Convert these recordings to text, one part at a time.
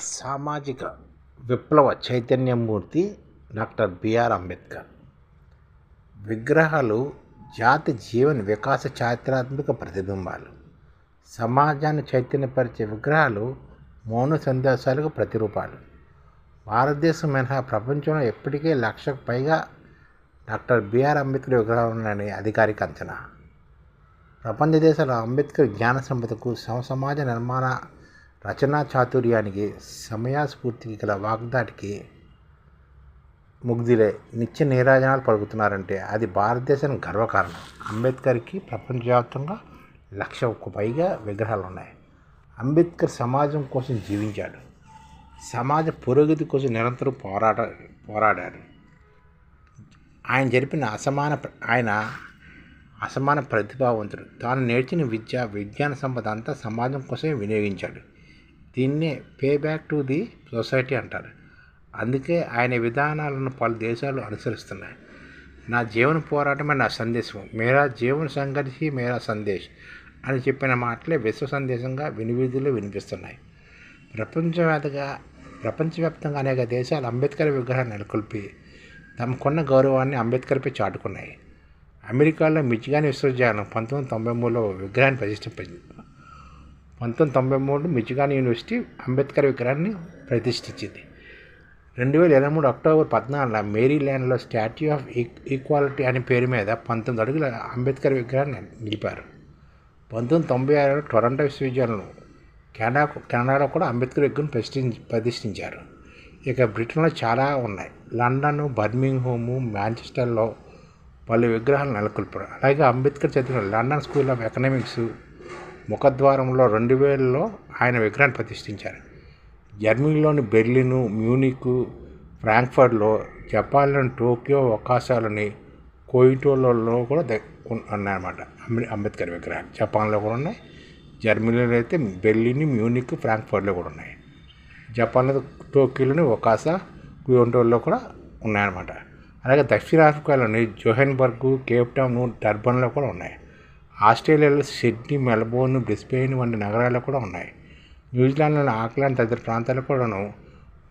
సామాజిక విప్లవ చైతన్యమూర్తి doctor BR Ambedkar. విగ్రహాలు జాతి జీవన వికాస చారిత్రాత్మక ప్రతిబింబాలు. సమాజాన్ని చైతన్యపరిచే విగ్రహాలు మౌన సందేశాలకు ప్రతిరూపాలు. భారతదేశం మినహా ప్రపంచంలో ఇప్పటికే లక్షకు పైగా డాక్టర్ బిఆర్ అంబేద్కర్ విగ్రహాలు ఉన్నాయని అధికారిక అంచనా. ప్రపంచ దేశాల అంబేద్కర్ జ్ఞాన సంపదకు సమాజ నిర్మాణ రచనా చాతుర్యానికి సమయాస్ఫూర్తికి గల వాగ్దాటికి ముగ్ధులే నిత్య నీరాజనాలు పలుకుతున్నారంటే అది భారతదేశానికి గర్వకారణం. అంబేద్కర్కి ప్రపంచవ్యాప్తంగా లక్షకు పైగా విగ్రహాలు ఉన్నాయి. అంబేద్కర్ సమాజం కోసం జీవించాడు. సమాజ పురోగతి కోసం నిరంతరం పోరాట పోరాడాడు. ఆయన జరిపిన అసమాన ఆయన అసమాన ప్రతిభావంతుడు. తాను నేర్చిన విద్య విజ్ఞాన సంపద అంతా సమాజం కోసమే వినియోగించాడు. దీన్నే pay back to the society అంటారు. అందుకే ఆయన విధానాలను పలు దేశాలు అనుసరిస్తున్నాయి. నా జీవన పోరాటమే నా సందేశం మేరా జీవన సంఘర్షి మేరా సందేశ్ అని చెప్పిన మాటలే విశ్వ సందేశంగా వినివిధులు వినిపిస్తున్నాయి. ప్రపంచవ్యాప్తంగా ప్రపంచవ్యాప్తంగా అనేక దేశాలు అంబేద్కర్ విగ్రహాన్ని నెలకొల్పి తమకున్న గౌరవాన్ని అంబేద్కర్పై చాటుకున్నాయి. అమెరికాలో మిచిగాన్ విశ్వవిద్యాలయం పంతొమ్మిది తొంభై మూడులో విగ్రహాన్ని ప్రతిష్ఠించింది పంతొమ్మిది తొంభై మూడు మిచిగాన్ యూనివర్సిటీ అంబేద్కర్ విగ్రహాన్ని ప్రతిష్ఠించింది. రెండు వేల ఇరవై మూడు అక్టోబర్ పద్నాలుగున మేరీల్యాండ్లో స్టాట్యూ ఆఫ్ ఈక్వాలిటీ అనే పేరు మీద పంతొమ్మిది అడుగుల అంబేద్కర్ విగ్రహాన్ని నిలిపారు. పంతొమ్మిది తొంభై ఆరులో టొరంటో విశ్వవిద్యాలయంలో కెనడా కెనడాలో కూడా అంబేద్కర్ విగ్రహం ప్రతిష్ఠి ప్రతిష్ఠించారు. ఇక బ్రిటన్లో చాలా ఉన్నాయి. లండన్ బర్మింగ్హోము మాంచెస్టర్లో పలు విగ్రహాలు నెలకొల్పారు. అలాగే అంబేద్కర్ చదివిన లండన్ స్కూల్ ఆఫ్ ఎకనామిక్స్ ముఖద్వారంలో రెండు వేలలో ఆయన విగ్రహాన్ని ప్రతిష్ఠించారు. జర్మనీలోని బెర్లిను మ్యూనిక్ ఫ్రాంక్ఫర్ట్లో జపాన్లోని టోక్యో అవకాశాలని కోయిటోలలో కూడా ఉన్నాయన్నమాట అంబేద్కర్ విగ్రహాలు జపాన్లో కూడా ఉన్నాయి. జర్మనీలో అయితే బెర్లిన్ మ్యూనిక్ ఫ్రాంక్ఫర్ట్లో కూడా ఉన్నాయి. జపాన్లో టోక్యోలోని ఒకాసా క్యూంటోల్లో కూడా ఉన్నాయన్నమాట. అలాగే దక్షిణ ఆఫ్రికాలోని జోహెన్బర్గ్ కేప్ టౌన్ డర్బన్లో కూడా ఉన్నాయి. ఆస్ట్రేలియాలో సిడ్నీ మెల్బోర్న్ బ్రిస్బెయిన్ వంటి నగరాల్లో కూడా ఉన్నాయి. న్యూజిలాండ్లోని ఆక్లాండ్ తదితర ప్రాంతాల్లో కూడాను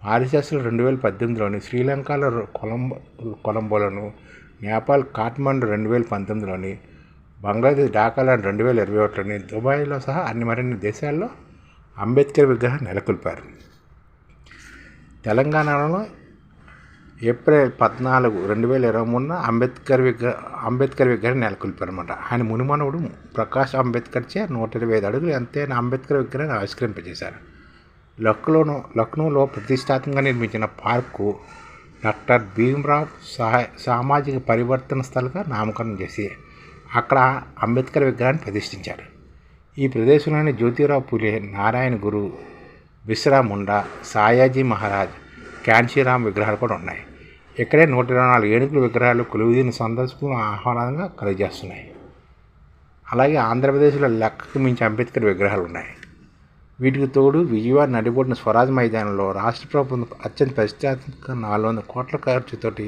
మారిషస్లో రెండు వేల పద్దెనిమిదిలోని శ్రీలంకలో కొలంబో కొలంబోలోను నేపాల్ కాఠ్మండు రెండు వేల పంతొమ్మిదిలోని బంగ్లాదేశ్ ఢాకాలో రెండు వేల ఇరవై ఒకటిలోని దుబాయ్లో సహా అన్ని మరిన్ని దేశాల్లో అంబేద్కర్ విగ్రహం నెలకొల్పారు. తెలంగాణలో ఏప్రిల్ పద్నాలుగు రెండు వేల ఇరవై మూడున అంబేద్కర్ విగ్రహ అంబేద్కర్ విగ్రహం నెలకొల్పారనమాట ఆయన మునిమనుడు ప్రకాష్ అంబేద్కర్ చే నూట ఇరవై ఐదు అడుగులు ఎంతైనా అంబేద్కర్ విగ్రహాన్ని ఆవిష్కరింపజేశారు. లక్నోను లక్నోలో ప్రతిష్టాత్మకంగా నిర్మించిన పార్కు డాక్టర్ భీమ్రావ్ సహాయ సామాజిక పరివర్తన స్థలంగా నామకరణం చేసి అక్కడ అంబేద్కర్ విగ్రహాన్ని ప్రతిష్ఠించారు. ఈ ప్రదేశంలోని జ్యోతిరావు పులే నారాయణ గురు బిశ్రా ముండా సాయాజీ మహారాజ్ కాన్షీరామ్ విగ్రహాలు కూడా ఉన్నాయి. ఇక్కడే నూట ఇరవై నాలుగు ఏనుగుల విగ్రహాలు కొలువుదీని సందర్శకులను ఆహ్వానంగా కలిగజేస్తున్నాయి. అలాగే ఆంధ్రప్రదేశ్లో లెక్కకు మించి అంబేద్కర్ విగ్రహాలు ఉన్నాయి. వీటికి తోడు విజయవాడ నడిబొడిన స్వరాజ్ మైదానంలో రాష్ట్ర ప్రభుత్వం అత్యంత ప్రతిష్టాత్మక నాలుగు వందల కోట్ల ఖర్చుతోటి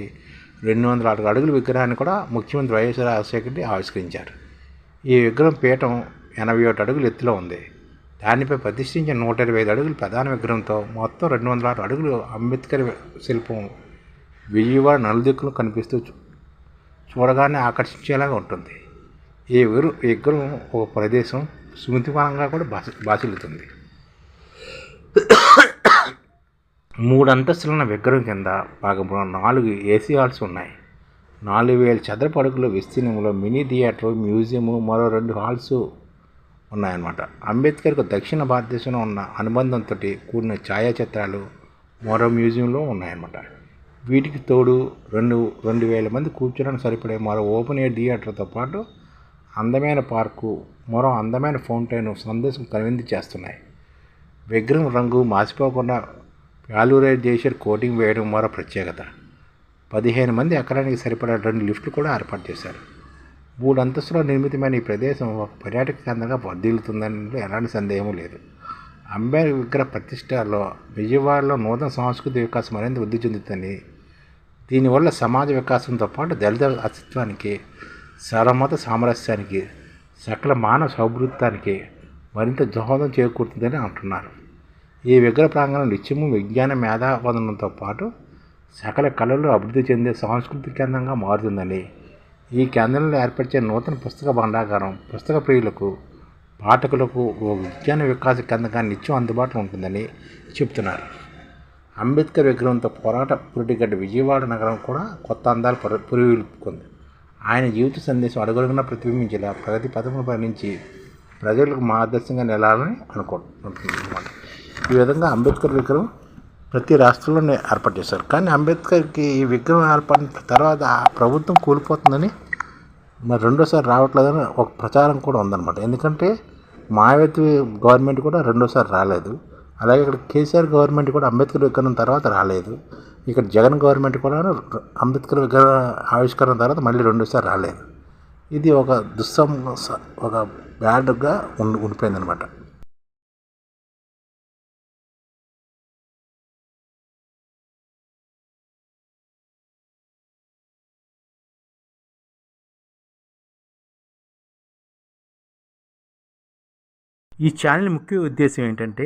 రెండు వందల ఆరు అడుగుల విగ్రహాన్ని కూడా ముఖ్యమంత్రి వైఎస్ రాజశేఖర రెడ్డి ఆవిష్కరించారు. ఈ విగ్రహం పీఠం ఎనభై ఒకటి అడుగులు ఎత్తులో ఉంది. దానిపై ప్రతిష్ఠించిన నూట ఇరవై ఐదు అడుగుల ప్రధాన విగ్రహంతో మొత్తం రెండు వందల ఆరు అడుగులు అంబేద్కర్ శిల్పం విజయవాడ నలుదిక్కులు కనిపిస్తూ చూడగానే ఆకర్షించేలాగా ఉంటుంది. ఈ విగ్రహం ఒక ప్రదేశం సుమతివనంగా కూడా భాష భాషలుతుంది మూడు అంతస్తులున్న విగ్రహం కింద భాగంలో నాలుగు ఏసీ హాల్స్ ఉన్నాయి. నాలుగు వేల చదరపు అడుగుల విస్తీర్ణంలో మినీ థియేటర్ మ్యూజియము మరో రెండు హాల్స్ ఉన్నాయన్నమాట. అంబేద్కర్కు దక్షిణ భారతదేశంలో ఉన్న అనుబంధంతో కూడిన ఛాయాచిత్రాలు మరో మ్యూజియంలో ఉన్నాయన్నమాట. వీటికి తోడు రెండు రెండు వేల మంది కూర్చోడానికి సరిపడే మరో ఓపెన్ ఎయిర్ థియేటర్తో పాటు అందమైన పార్కు మరో అందమైన ఫౌంటైన్ సందేశం కనువిందు చేస్తున్నాయి. విగ్రహం రంగు మాసిపోకుండా ప్యాలూరైజేషన్ కోటింగ్ వేయడం మరో ప్రత్యేకత. పదిహేను మంది ఎక్కడానికి సరిపడా రెండు లిఫ్ట్లు కూడా ఏర్పాటు చేశారు. మూడు అంతస్తులో నిర్మితమైన ఈ ప్రదేశం ఒక పర్యాటక కేంద్రంగా వర్ధిల్లుతుందని ఎలాంటి సందేహం లేదు. అంబేద్కర్ విగ్రహ ప్రతిష్టలో విజయవాడలో నూతన సాంస్కృతిక వికాసం మరింత వృద్ధి చెందుతుందని దీనివల్ల సమాజ వికాసంతో పాటు దళిత అస్తిత్వానికి సర్వమత సామరస్యానికి సకల మానవ సౌభృత్వానికి మరింత దోహదం చేకూరుతుందని అంటున్నారు. ఈ విగ్రహ ప్రాంగణం నిత్యము విజ్ఞాన మేధావదనంతో పాటు సకల కళలు అభివృద్ధి చెందే సాంస్కృతిక కేంద్రంగా మారుతుందని ఈ కేంద్రంలో ఏర్పరిచే నూతన పుస్తక భండాగారం పుస్తక ప్రియులకు పాఠకులకు ఓ విజ్ఞాన వికాస కేంద్రంగా నిత్యం అందుబాటులో ఉంటుందని చెప్తున్నారు అంబేద్కర్ విగ్రహంతో పోరాట పురిటిగడ్డ విజయవాడ నగరం కూడా కొత్త అందాలు పుర ఆయన జీవిత సందేశం అడుగడుగునా ప్రతిబింబించేలా ప్రగతి పథకం పయనించి ప్రజలకు మార్గదర్శకంగా నిలాలని అనుకుంటుంది ఈ విధంగా అంబేద్కర్ విగ్రహం ప్రతి రాష్ట్రంలోనే ఏర్పాటు చేశారు. కానీ అంబేద్కర్కి ఈ విగ్రహం ఏర్పడిన తర్వాత ఆ ప్రభుత్వం కూలిపోతుందని మరి రెండోసారి రావట్లేదని ఒక ప్రచారం కూడా ఉందన్నమాట. ఎందుకంటే మాయావతి గవర్నమెంట్ కూడా రెండోసారి రాలేదు. అలాగే ఇక్కడ కేసీఆర్ గవర్నమెంట్ కూడా అంబేద్కర్ విగ్రహం తర్వాత రాలేదు. ఇక్కడ జగన్ గవర్నమెంట్ కూడా అంబేద్కర్ విగ్రహ ఆవిష్కరణ తర్వాత మళ్ళీ రెండోసారి రాలేదు. ఇది ఒక దుస్సం ఒక బ్యాడ్గా ఉండి ఉండిపోయిందనమాట ఈ ఛానల్ ముఖ్య ఉద్దేశం ఏంటంటే